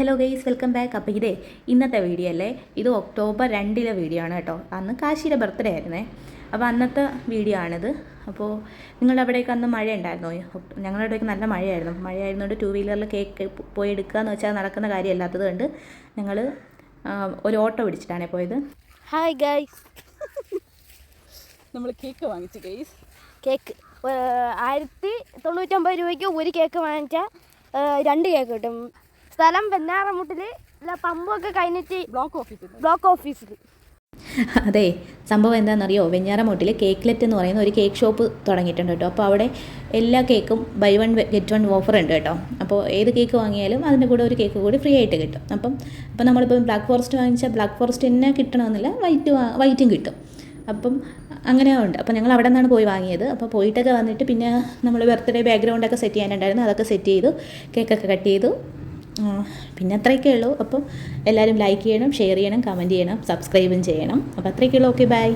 Hello guys welcome back അപ്പോൾ ഇതേ ഇന്നത്തെ വീഡിയോ അല്ലേ? ഇത് ഒക്ടോബർ രണ്ടിലെ വീഡിയോ ആണ് കേട്ടോ. അന്ന് കാശിയുടെ ബർത്ത്ഡേ ആയിരുന്നേ. അപ്പോൾ അന്നത്തെ വീഡിയോ ആണിത്. അപ്പോൾ നിങ്ങളുടെ അവിടേക്ക് അന്ന് മഴ ഉണ്ടായിരുന്നോ ഞങ്ങളുടെ അവിടേക്ക് നല്ല മഴയായിരുന്നു മഴയായിരുന്നുകൊണ്ട് ടു വീലറിൽ കേക്ക് പോയി എടുക്കുക എന്ന് വെച്ചാൽ നടക്കുന്ന കാര്യമല്ലാത്തത് കൊണ്ട് ഞങ്ങൾ ഒരു ഓട്ടോ പിടിച്ചിട്ടാണ് പോയത്. ഹായ് ഗൈസ് നമ്മൾ കേക്ക് വാങ്ങിച്ചു ഗൈസ് കേക്ക് ആയിരത്തി തൊണ്ണൂറ്റൊമ്പത് രൂപയ്ക്ക് ഒരു കേക്ക് വാങ്ങിച്ചാൽ രണ്ട് കേക്ക് കിട്ടും. സ്ഥലം വെന്നാറമുട്ടിൽ പമ്പൊക്കെ കഴിഞ്ഞിട്ട് ബ്ലോക്ക് ഓഫീസിൽ ബ്ലോക്ക് ഓഫീസിൽ അതെ സംഭവം എന്താണെന്നറിയോ? വെഞ്ഞാറമൂട്ടിൽ കേക്ക്ലെറ്റ് എന്ന് പറയുന്ന ഒരു കേക്ക് ഷോപ്പ് തുടങ്ങിയിട്ടുണ്ട് കേട്ടോ. അപ്പോൾ അവിടെ എല്ലാ കേക്കും buy one get one offer ഉണ്ട് കേട്ടോ. അപ്പോൾ ഏത് കേക്ക് വാങ്ങിയാലും അതിന്റെ കൂടെ ഒരു കേക്ക് കൂടി ഫ്രീ ആയിട്ട് കിട്ടും. അപ്പം അപ്പോൾ നമ്മളിപ്പോൾ ബ്ലാക്ക് ഫോറസ്റ്റ് വാങ്ങിച്ചാൽ ബ്ലാക്ക് ഫോറസ്റ്റ് തന്നെ കിട്ടണമെന്നില്ല വൈറ്റ് വൈറ്റും കിട്ടും. അപ്പം അങ്ങനെ ഉണ്ട്. അപ്പോൾ ഞങ്ങൾ അവിടെ നിന്നാണ് പോയി വാങ്ങിയത്. അപ്പോൾ പോയിട്ടൊക്കെ വന്നിട്ട് പിന്നെ നമ്മൾ ബർത്ത്ഡേ ബാക്ക്ഗ്രൗണ്ടൊക്കെ സെറ്റ് ചെയ്യാനുണ്ടായിരുന്നു. അതൊക്കെ സെറ്റ് ചെയ്തു കേക്കൊക്കെ കട്ട് ചെയ്തു. പിന്നെ അത്രയൊക്കെ ഉള്ളൂ. അപ്പം എല്ലാവരും ലൈക്ക് ചെയ്യണം ഷെയർ ചെയ്യണം കമന്റ് ചെയ്യണം സബ്സ്ക്രൈബും ചെയ്യണം. അപ്പോൾ അത്രയൊക്കെ ഉള്ളൂ. Okay bye